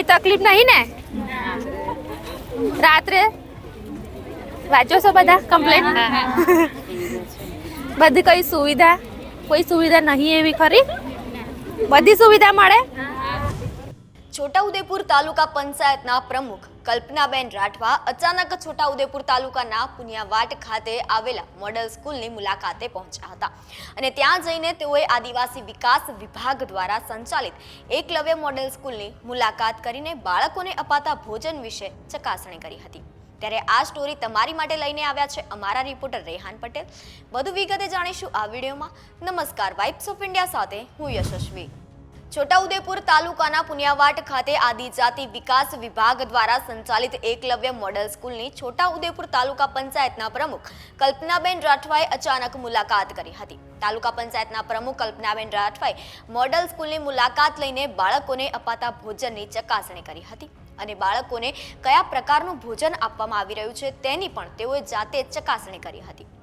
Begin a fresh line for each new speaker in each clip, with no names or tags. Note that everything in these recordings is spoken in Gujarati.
કઈ તકલીફ નહીં ને? રાત્રે? વાંચો છો બધા? કમ્પ્લેન બધી કઈ સુવિધા? કોઈ સુવિધા નહીં એવી ખરી? બધી સુવિધા મળે?
છોટાઉદેપુર તાલુકા પંચાયતના પ્રમુખ કલ્પનાબેન રાઠવા અચાનક છોટાઉદેપુર તાલુકાના પુનિયાવાટ ખાતે આવેલા મોડલ સ્કૂલની મુલાકાતે પહોંચ્યા હતા. અને ત્યાં જઈને તેઓએ આદિવાસી વિકાસ વિભાગ દ્વારા સંચાલિત એકલવ્ય મોડલ સ્કૂલની મુલાકાત કરીને બાળકોને અપાતા ભોજન વિશે ચકાસણી કરી હતી. ત્યારે આ સ્ટોરી તમારી માટે લઈને આવ્યા છે અમારા રિપોર્ટર રેહાન પટેલ. વધુ વિગતે જાણીશું આ વિડીયોમાં. નમસ્કાર વાઇબ્સ ઓફ ઇન્ડિયા સાથે હું યશસ્વી. છોટાઉદેપુર તાલુકાના પુનિયાવાટ ખાતે આદિજાતિ વિકાસ વિભાગ દ્વારા સંચાલિત એકલવ્ય મોડલ સ્કૂલની છોટાઉદેપુર તાલુકા પંચાયતના પ્રમુખ કલ્પનાબેન રાઠવાએ અચાનક મુલાકાત કરી હતી. તાલુકા પંચાયતના પ્રમુખ કલ્પનાબેન રાઠવાએ મોડલ સ્કૂલની મુલાકાત લઈને બાળકોને અપાતા ભોજનની ચકાસણી કરી હતી અને બાળકોને કયા પ્રકારનું ભોજન આપવામાં આવી રહ્યું છે તેની પણ તેઓએ જાતે ચકાસણી કરી હતી.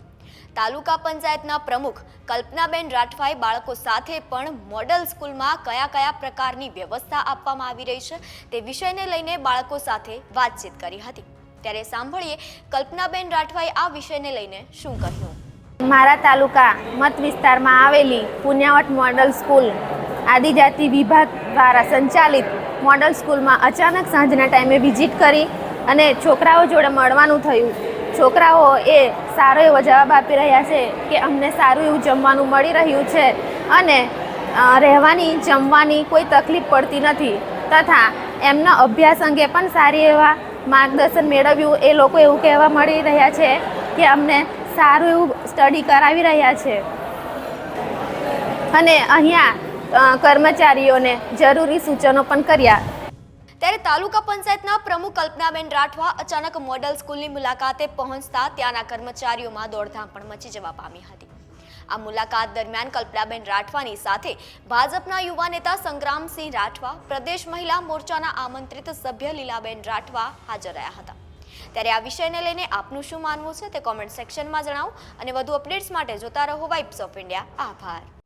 તાલુકા પંચાયતના પ્રમુખ કલ્પનાબેન રાઠવાએ બાળકો સાથે પણ મોડલ સ્કૂલમાં કયા કયા પ્રકારની વ્યવસ્થા આપવામાં આવી રહી છે તે વિષયને લઈને બાળકો સાથે વાતચીત કરી હતી. ત્યારે સાંભળીએ કલ્પનાબેન રાઠવાએ આ વિષયને લઈને શું કહ્યું.
મારા તાલુકા મત વિસ્તારમાં આવેલી પુણ્યાવટ મોડલ સ્કૂલ આદિજાતિ વિભાગ દ્વારા સંચાલિત મોડલ સ્કૂલમાં અચાનક સાંજના ટાઈમે વિઝિટ કરી અને છોકરાઓ જોડે મળવાનું થયું. છોકરાઓ એ સારો એવો જવાબ આપી રહ્યા છે કે અમને સારું એવું જમવાનું મળી રહ્યું છે અને રહેવાની, જમવાની કોઈ તકલીફ પડતી નથી તથા એમના અભ્યાસ અંગે પણ સારી એવા માર્ગદર્શન મેળવ્યું. એ લોકો એવું કહેવા મળી રહ્યા છે કે અમને સારું એવું સ્ટડી કરાવી રહ્યા છે. અને અહીંયા કર્મચારીઓને જરૂરી સૂચનો પણ કર્યા.
ત્યારે તાલુકા પંચાયતના પ્રમુખ કલ્પનાબેન રાઠવા અચાનક મોડલ સ્કૂલની મુલાકાતે પહોંચતા ત્યાંના કર્મચારીઓમાં દોડધામ પણ મચી જવા પામી હતી. આ મુલાકાત દરમિયાન કલ્પનાબેન રાઠવાની સાથે ભાજપના યુવા નેતા સંગ્રામસિંહ રાઠવા, પ્રદેશ મહિલા મોરચાના આમંત્રિત સભ્ય લીલાબેન રાઠવા હાજર રહ્યા હતા. ત્યારે આ વિષયને લઈને આપનું શું માનવું છે તે કોમેન્ટ સેક્શનમાં જણાવો અને વધુ અપડેટ્સ માટે જોતા રહો વાઇબ્સ ઓફ ઇન્ડિયા આભાર.